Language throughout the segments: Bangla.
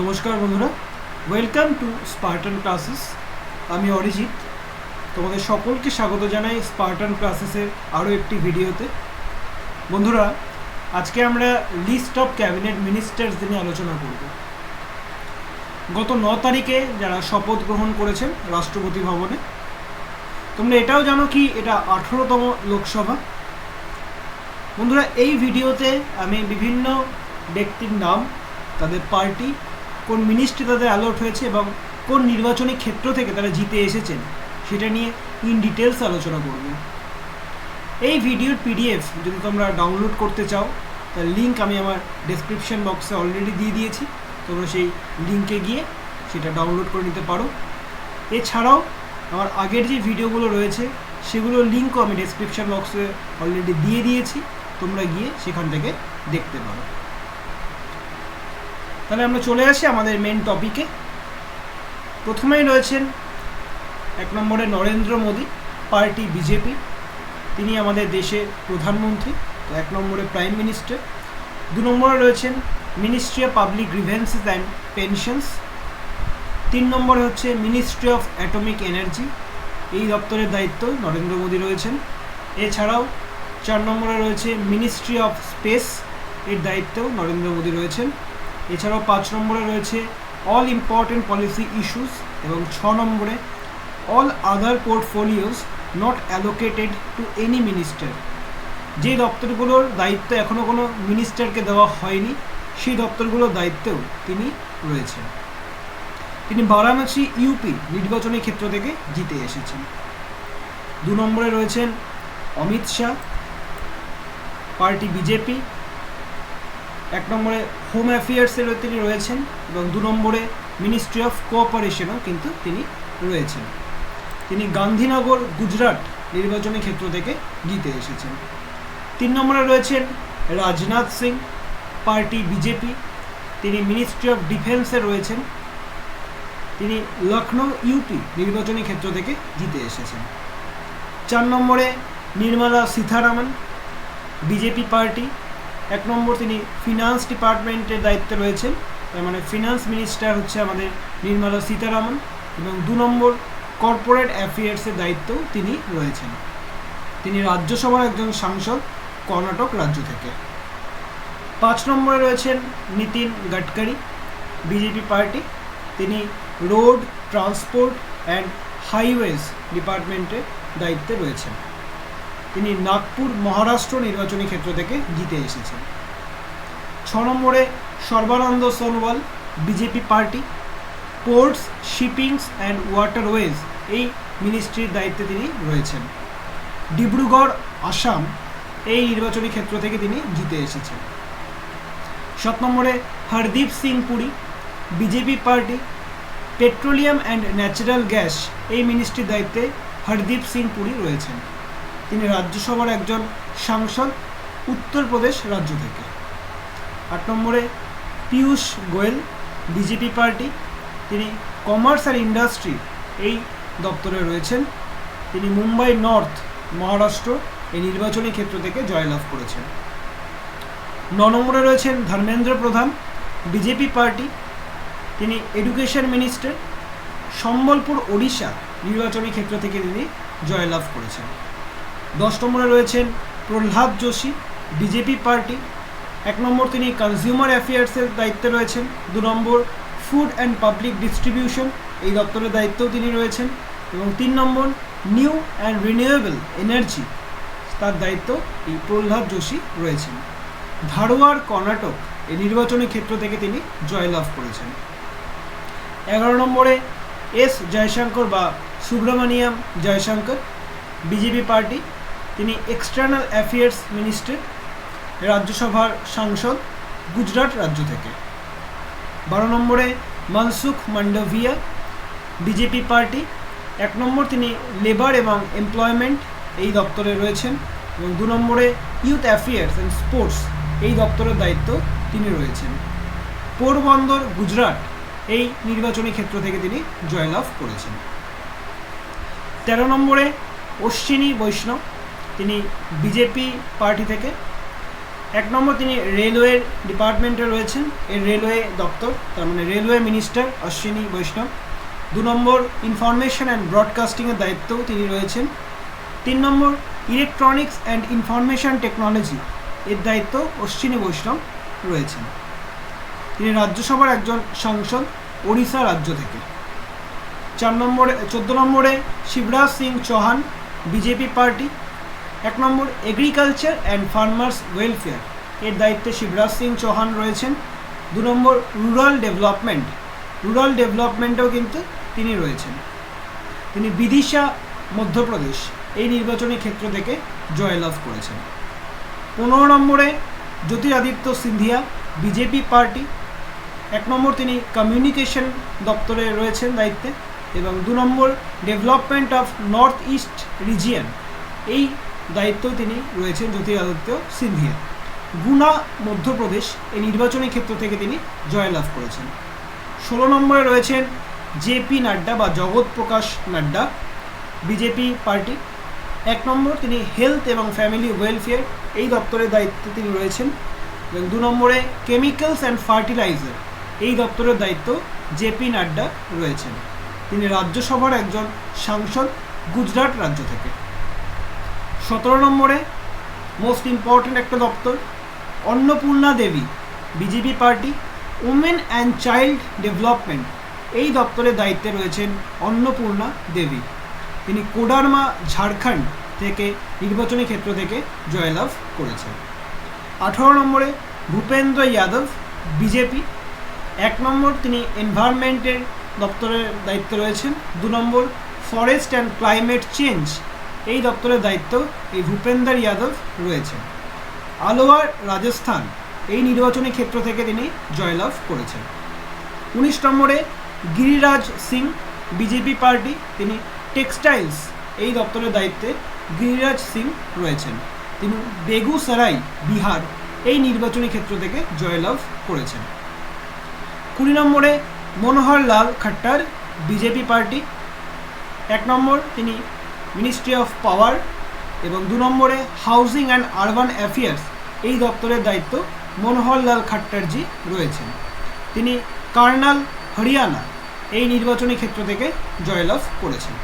নমস্কার বন্ধুরা। ওয়েলকাম টু স্পার্টান ক্লাসেস আমি অরিজিৎ। তোমাদের সকলকে স্বাগত জানাই স্পার্টান ক্লাসেসের আরও একটি ভিডিওতে। বন্ধুরা, আজকে আমরা লিস্ট অফ ক্যাবিনেট মিনিস্টার্স নিয়ে আলোচনা করব। গত ন তারিখে যারা শপথ গ্রহণ করেছেন রাষ্ট্রপতি ভবনে, তোমরা এটাও জানো কি এটা আঠেরোতম লোকসভা। বন্ধুরা, এই ভিডিওতে আমি বিভিন্ন ব্যক্তির নাম, তাদের পার্টি কোন মিনিস্ট্রি তাদের অ্যালট হয়েছে এবং কোন নির্বাচনী ক্ষেত্র থেকে তারা জিতে এসেছেন, সেটা নিয়ে ইন ডিটেলস আলোচনা করব। এই ভিডিওর পিডিএফ যদি তোমরা ডাউনলোড করতে চাও, তার লিঙ্ক আমি আমার ডেসক্রিপশন বক্সে অলরেডি দিয়ে দিয়েছি। তোমরা সেই লিঙ্কে গিয়ে সেটা ডাউনলোড করে নিতে পারো। এছাড়াও আমার আগের যে ভিডিওগুলো রয়েছে সেগুলোর লিঙ্কও আমি ডেসক্রিপশন বক্সে অলরেডি দিয়ে দিয়েছি। তোমরা গিয়ে সেখান থেকে দেখতে পারো। তাহলে আমরা চলে আসি আমাদের মেন টপিকে প্রথমেই রয়েছেন এক নম্বরে নরেন্দ্র মোদী, পার্টি বিজেপি। তিনি আমাদের দেশের প্রধানমন্ত্রী, তো এক নম্বরে প্রাইম মিনিস্টার দু নম্বরে রয়েছেন ministry of public grievances and pensions তিন নম্বরে হচ্ছে মিনিস্ট্রি অফ অ্যাটমিক এনার্জি এই দপ্তরের দায়িত্ব নরেন্দ্র মোদী রয়েছেন। এছাড়াও চার নম্বরে রয়েছে মিনিস্ট্রি অফ স্পেস এর দায়িত্বেও নরেন্দ্র মোদী রয়েছেন। এছাড়াও পাঁচ নম্বরে রয়েছে অল ইম্পর্টেন্ট পলিসি ইস্যুস এবং ছ নম্বরে all other portfolios not allocated to any minister যে দপ্তরগুলোর দায়িত্ব এখনও কোনো মিনিস্টারকে দেওয়া হয়নি, সেই দপ্তরগুলোর দায়িত্বেও তিনি রয়েছেন। তিনি বারাণসী ইউপি নির্বাচনী ক্ষেত্র থেকে জিতে এসেছেন। দু নম্বরে রয়েছেন অমিত শাহ, পার্টি বিজেপি এক নম্বরে হোম অ্যাফেয়ার্সের তিনি রয়েছেন এবং দু নম্বরে মিনিস্ট্রি অফ কোঅপারেশনও কিন্তু তিনি রয়েছেন। তিনি গান্ধীনগর, গুজরাট নির্বাচনী ক্ষেত্র থেকে জিতে এসেছেন। তিন নম্বরে রয়েছেন রাজনাথ সিং, পার্টি বিজেপি। তিনি মিনিস্ট্রি অফ ডিফেন্সে রয়েছেন। তিনি লখনৌ ইউপি নির্বাচনী ক্ষেত্র থেকে জিতে এসেছেন। চার নম্বরে নির্মলা সীতারামন, বিজেপি পার্টি। এক নম্বর তিনি ফিনান্স ডিপার্টমেন্টের দায়িত্বে রয়েছেন। তার মানে ফিনান্স মিনিস্টার হচ্ছে আমাদের নির্মলা সীতারামন এবং দু নম্বর কর্পোরেট অ্যাফেয়ার্সের দায়িত্বও তিনি রয়েছেন। তিনি রাজ্যসভার একজন সাংসদ, কর্ণাটক রাজ্য থেকে। পাঁচ নম্বরে রয়েছেন নীতিন গাডকারি, বিজেপি পার্টি। তিনি রোড ট্রান্সপোর্ট অ্যান্ড হাইওয়েজ ডিপার্টমেন্টের দায়িত্বে রয়েছেন। তিনি নাগপুর মহারাষ্ট্র নির্বাচনী ক্ষেত্র থেকে জিতে এসেছেন। ছ নম্বরে Sarbananda Sonowal, BJP party, ports, shippings and waterways এই মিনিস্ট্রির দায়িত্বে তিনি রয়েছেন। ডিব্রুগড়, আসাম এই নির্বাচনী ক্ষেত্র থেকে তিনি জিতে এসেছেন। সাত নম্বরে Hardeep Singh Puri, BJP party, petroleum and natural gas এই মিনিস্ট্রির দায়িত্বে হরদীপ সিং পুরী রয়েছেন। তিনি রাজ্যসভার একজন সাংসদ উত্তরপ্রদেশ রাজ্য থেকে। আট নম্বরে পীয়ূষ গোয়েল, বিজেপি পার্টি। তিনি কমার্স আর ইন্ডাস্ট্রি এই দপ্তরে রয়েছেন। তিনি মুম্বাই নর্থ, মহারাষ্ট্র এই নির্বাচনী ক্ষেত্র থেকে জয়লাভ করেছেন। ন নম্বরে রয়েছেন ধর্মেন্দ্র প্রধান, বিজেপি পার্টি। তিনি এডুকেশন মিনিস্টার। সম্বলপুর, ওড়িশা নির্বাচনী ক্ষেত্র থেকে তিনি জয়লাভ করেছেন। দশ নম্বরে রয়েছেন প্রহ্লাদ যোশী, বিজেপি পার্টি। এক নম্বর তিনি কনজিউমার অ্যাফেয়ার্সের দায়িত্বে রয়েছেন। দু নম্বর ফুড অ্যান্ড পাবলিক ডিস্ট্রিবিউশন এই দপ্তরের দায়িত্বেও তিনি রয়েছেন। এবং তিন নম্বর নিউ অ্যান্ড রিনিউয়েবল এনার্জি তার দায়িত্ব এই প্রহ্লাদ যোশী রয়েছেন। ধারোয়ার কর্ণাটক এই নির্বাচনী ক্ষেত্র থেকে তিনি জয়লাভ করেছেন। এগারো নম্বরে এস জয়শঙ্কর বা সুব্রমণিয়াম জয়শঙ্কর, বিজেপি পার্টি। তিনি এক্সটার্নাল অ্যাফেয়ার্স মিনিস্টার রাজ্যসভার সাংসদ গুজরাট রাজ্য থেকে। বারো নম্বরে মনসুখ মান্ডভিয়া বিজেপি পার্টি এক নম্বর তিনি লেবার এবং এমপ্লয়মেন্ট এই দপ্তরে রয়েছেন এবং দু নম্বরে ইউথ অ্যাফেয়ার্স অ্যান্ড স্পোর্টস এই দপ্তরের দায়িত্ব তিনি রয়েছেন। পোরবন্দর গুজরাট এই নির্বাচনী ক্ষেত্র থেকে তিনি জয়লাভ করেছেন। তেরো নম্বরে অশ্বিনী বৈষ্ণব তিনি বিজেপি পার্টি থেকে। এক নম্বর তিনি রেলওয়ের ডিপার্টমেন্টে রয়েছেন। এর রেলওয়ে দপ্তর, তার মানে রেলওয়ে মিনিস্টার অশ্বিনী বৈষ্ণব। দু নম্বর ইনফরমেশন অ্যান্ড ব্রডকাস্টিংয়ের দায়িত্বও তিনি রয়েছেন। তিন নম্বর ইলেকট্রনিক্স অ্যান্ড ইনফরমেশন টেকনোলজি এর দায়িত্ব অশ্বিনী বৈষ্ণব রয়েছেন। তিনি রাজ্যসভার একজন সাংসদ, ওড়িশা রাজ্য থেকে। চার নম্বরে, চোদ্দ নম্বরে শিবরাজ সিং চৌহান বিজেপি পার্টি এক নম্বর এগ্রিকালচার অ্যান্ড ফার্মার্স ওয়েলফেয়ার এর দায়িত্বে শিবরাজ সিং চৌহান রয়েছেন। দু নম্বর রুরাল ডেভেলপমেন্ট রুরাল ডেভেলপমেন্টেও কিন্তু তিনি রয়েছেন। তিনি বিদিশা, মধ্যপ্রদেশ এই নির্বাচনী ক্ষেত্র থেকে জয়লাভ করেছেন। পনেরো নম্বরে, জ্যোতিরাদিত্য সিন্ধিয়া, বিজেপি পার্টি, এক নম্বর তিনি কমিউনিকেশন দপ্তরে রয়েছেন দায়িত্বে, এবং দু নম্বর development of north east region এই দায়িত্ব তিনি রয়েছেন জ্যোতিরাদিত্য সিন্ধিয়া গুনা মধ্যপ্রদেশ এই নির্বাচনী ক্ষেত্র থেকে তিনি জয়লাভ করেছেন। ষোলো নম্বরে রয়েছেন জেপি নাড্ডা বা জগৎ প্রকাশ নাড্ডা, বিজেপি পার্টি। এক নম্বর তিনি হেলথ এবং ফ্যামিলি ওয়েলফেয়ার, এই দপ্তরের দায়িত্বে তিনি রয়েছেন। এবং দু নম্বরে কেমিক্যালস অ্যান্ড ফার্টিলাইজার, এই দপ্তরের দায়িত্ব জেপি নাড্ডা রয়েছেন। তিনি রাজ্যসভার একজন সাংসদ, গুজরাট রাজ্য থেকে। সতেরো নম্বরে মোস্ট ইম্পর্ট্যান্ট একটা দপ্তর, Annapurna Devi BJP party women and child development এই দপ্তরের দায়িত্বে রয়েছেন অন্নপূর্ণা দেবী। তিনি কোডারমা, ঝাড়খণ্ড থেকে নির্বাচনী ক্ষেত্র থেকে জয়লাভ করেছেন। আঠারো নম্বরে ভূপেন্দ্র যাদব বিজেপি এক নম্বর তিনি এনভায়রনমেন্টের দপ্তরের দায়িত্বে রয়েছেন। দু নম্বর ফরেস্ট অ্যান্ড ক্লাইমেট চেঞ্জ এই দপ্তরের দায়িত্ব এই ভূপেন্দ্র যাদব রয়েছেন আলোয়ার রাজস্থান এই নির্বাচনী ক্ষেত্র থেকে তিনি জয়লাভ করেছেন। উনিশ নম্বরে গিরিরাজ সিং, বিজেপি পার্টি, তিনি টেক্সটাইলস এই দপ্তরের দায়িত্বে গিরিরাজ সিং রয়েছেন। তিনি বেগুসরাই, বিহার এই নির্বাচনী ক্ষেত্র থেকে জয়লাভ করেছেন। কুড়ি নম্বরে মনোহর লাল খাট্টার, বিজেপি পার্টি। এক নম্বর তিনি মিনিস্ট্রি অফ পাওয়ার এবং দু নম্বরে হাউজিং অ্যান্ড আরবান অ্যাফেয়ার্স এই দপ্তরের দায়িত্ব মনোহরলাল খাট্টারজি রয়েছেন। তিনি কার্নাল হরিয়ানা এই নির্বাচনী ক্ষেত্র থেকে জয়লাভ করেছেন।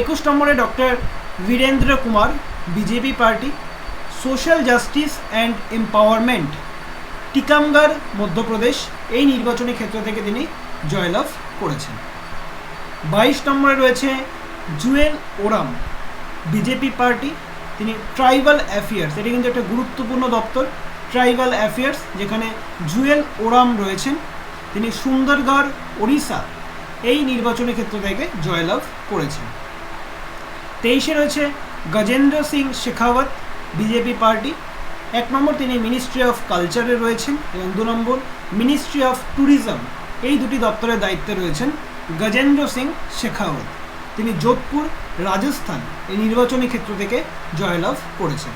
একুশ নম্বরে doctor Virendra Kumar, BJP party, social justice and empowerment, Tikamgarh, Madhya Pradesh এই নির্বাচনী ক্ষেত্র থেকে তিনি জয়লাভ করেছেন। বাইশ নম্বরে রয়েছে জুয়েল ওরাম, বিজেপি পার্টি, তিনি ট্রাইবাল অ্যাফেয়ার্স, এটি কিন্তু একটা গুরুত্বপূর্ণ দপ্তর, ট্রাইবাল অ্যাফেয়ার্স, যেখানে জুয়েল ওরাম রয়েছেন, তিনি সুন্দরগড়, ওড়িশা, এই নির্বাচনী ক্ষেত্র থেকে জয়লাভ করেছেন। তেইশে রয়েছে গজেন্দ্র সিং শেখাওয়াত, বিজেপি পার্টি, এক নম্বর তিনি মিনিস্ট্রি অফ কালচারে রয়েছেন এবং দু নম্বর মিনিস্ট্রি অফ ট্যুরিজম, এই দুটি দপ্তরের দায়িত্বে রয়েছেন গজেন্দ্র সিং শেখাওয়াত। তিনি যোধপুর, রাজস্থান এই নির্বাচনী ক্ষেত্র থেকে জয়লাভ করেছেন।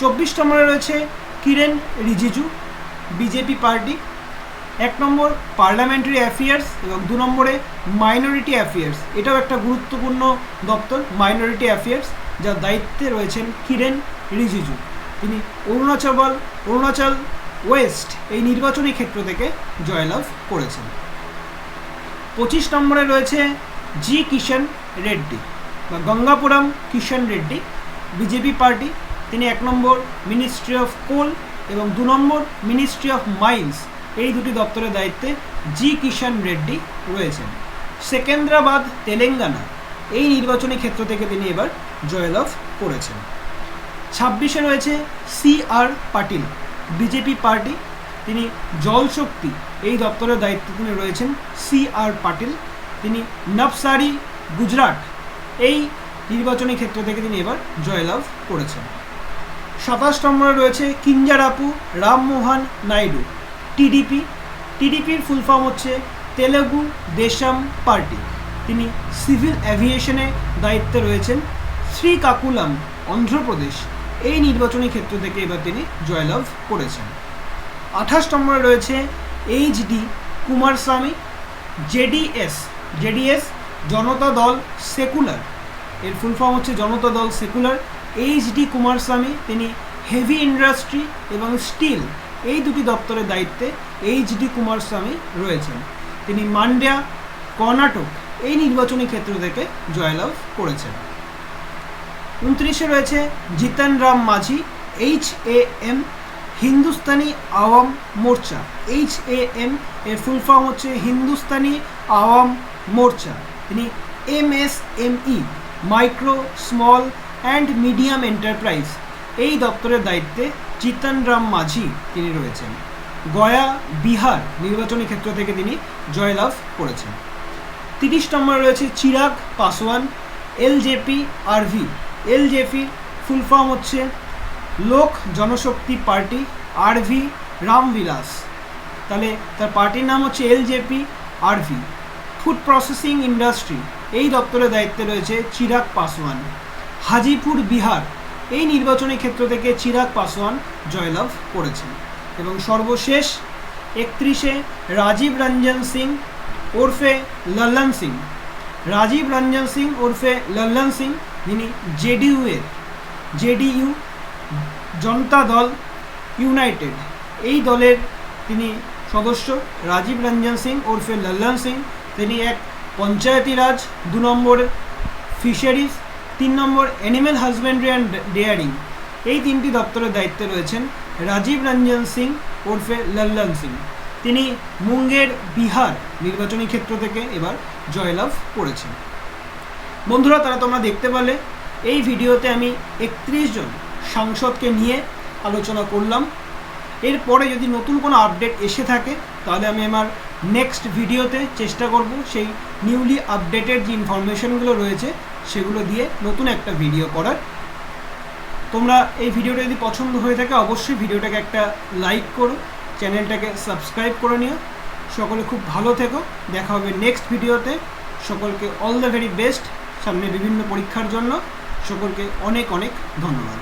চব্বিশ নম্বরে রয়েছে কিরেন রিজিজু, বিজেপি পার্টি। এক নম্বর পার্লামেন্টারি অ্যাফেয়ার্স এবং দু নম্বরে মাইনরিটি অ্যাফেয়ার্স। এটাও একটা গুরুত্বপূর্ণ দপ্তর, মাইনরিটি অ্যাফেয়ার্স, যার দায়িত্বে রয়েছেন কিরেন রিজিজু। তিনি অরুণাচল অরুণাচল ওয়েস্ট এই নির্বাচনী ক্ষেত্র থেকে জয়লাভ করেছেন। পঁচিশ নম্বরে রয়েছে জি কিষণ রেড্ডি বা গঙ্গাপুরম কিষণ রেড্ডি বিজেপি পার্টি তিনি এক নম্বর মিনিস্ট্রি অফ কোল এবং দু নম্বর মিনিস্ট্রি অফ মাইন্স এই দুটি দপ্তরের দায়িত্বে জি কিষণ রেড্ডি রয়েছেন। সেকেন্দ্রাবাদ, তেলেঙ্গানা, এই নির্বাচনী ক্ষেত্র থেকে তিনি এবার জয়লাভ করেছেন। ছাব্বিশে রয়েছে C R Patil BJP party তিনি জলশক্তি এই দপ্তরের দায়িত্বে তিনি রয়েছেন সি আর পাটিল তিনি নবসারি, গুজরাট এই নির্বাচনী ক্ষেত্র থেকে তিনি এবার জয়লাভ করেছেন। সাতাশ নম্বরে রয়েছে কিঞ্জারাপু রামমোহন নাইডু, টিডিপি। টিডিপির ফুল ফর্ম হচ্ছে তেলেগু দেশম পার্টি। তিনি সিভিল অ্যাভিয়েশনে দায়িত্বে রয়েছেন শ্রীকাকুলাম, অন্ধ্রপ্রদেশ। এই নির্বাচনী ক্ষেত্র থেকে এবার তিনি জয়লাভ করেছেন। আঠাশ নম্বরে রয়েছে HD Kumaraswamy, JDS JDS, Janata Dal secular. এর ফুল ফর্ম হচ্ছে জনতা Dal secular. H D Kumaraswamy তিনি হেভি ইন্ডাস্ট্রি এবং স্টিল এই দুটি দপ্তরের দায়িত্বে এইচ ডি কুমারস্বামী রয়েছেন। তিনি মান্ড্য়া কর্ণাটক এই নির্বাচনী ক্ষেত্র থেকে জয়লাভ করেছেন। উনত্রিশে রয়েছে Jitan Ram Manjhi H A M Hindustani Awam Morcha. H A M এর ফুল ফর্ম হচ্ছে হিন্দুস্তানি আওয়াম মোর্চা। তিনি M S M E micro, small and medium enterprise, এই দপ্তরের দায়িত্বে জিতন রাম মাঝি তিনি রয়েছেন। গয়া, বিহার নির্বাচনী ক্ষেত্র থেকে তিনি জয়লাভ করেছেন। তিরিশ নম্বরে রয়েছে চিরাগ, পাসওয়ান, এলজেপি, আরভি। এলজেপির ফুল ফর্ম হচ্ছে লোক জনশক্তি পার্টি, আরভি রামবিলাস। তাহলে তার পার্টির নাম হচ্ছে LJP, RV. Food processing industry এই দপ্তরের দায়িত্বে রয়েছে চিরাগ পাসওয়ান। হাজিপুর, বিহার, এই নির্বাচনী ক্ষেত্র থেকে চিরাগ পাসওয়ান জয়লাভ করেছেন। এবং সর্বশেষ, একত্রিশে রাজীব রঞ্জন সিং ওরফে লল্লন সিং। রাজীব রঞ্জন সিং ওরফে লল্লন সিং, যিনি জেডিইউ এর জেডিইউ জনতা দল ইউনাইটেড। এই দলের তিনি সদস্য, রাজীব রঞ্জন সিং ওরফে লল্লন সিং তিনি এক পঞ্চায়েতি রাজ দু নম্বর ফিশারিজ, তিন number animal husbandry and dairying এই তিনটি দপ্তরের দায়িত্বে রয়েছেন রাজীব রঞ্জন সিং ওরফে লল্লন সিং। তিনি মুঙ্গের বিহার নির্বাচনী ক্ষেত্র থেকে এবার জয়লাভ করেছেন। বন্ধুরা, তারা তোমরা দেখতে পারলে এই ভিডিওতে আমি একত্রিশ জন সাংসদকে নিয়ে আলোচনা করলাম। এরপরে যদি নতুন কোনো আপডেট এসে থাকে, তাহলে আমি আমার নেক্সট ভিডিওতে চেষ্টা করব সেই নিউলি আপডেটেড যে ইনফরমেশনগুলো রয়েছে, সেগুলো দিয়ে নতুন একটা ভিডিও করার। তোমরা এই ভিডিওটা যদি পছন্দ হয়ে থাকে, অবশ্যই ভিডিওটাকে একটা লাইক করো চ্যানেলটাকে সাবস্ক্রাইব করে নিও। সকলে খুব ভালো থেকো। দেখা হবে নেক্সট ভিডিওতে সকলকে অল দ্য ভেরি বেস্ট সামনে বিভিন্ন পরীক্ষার জন্য। সকলকে অনেক অনেক ধন্যবাদ।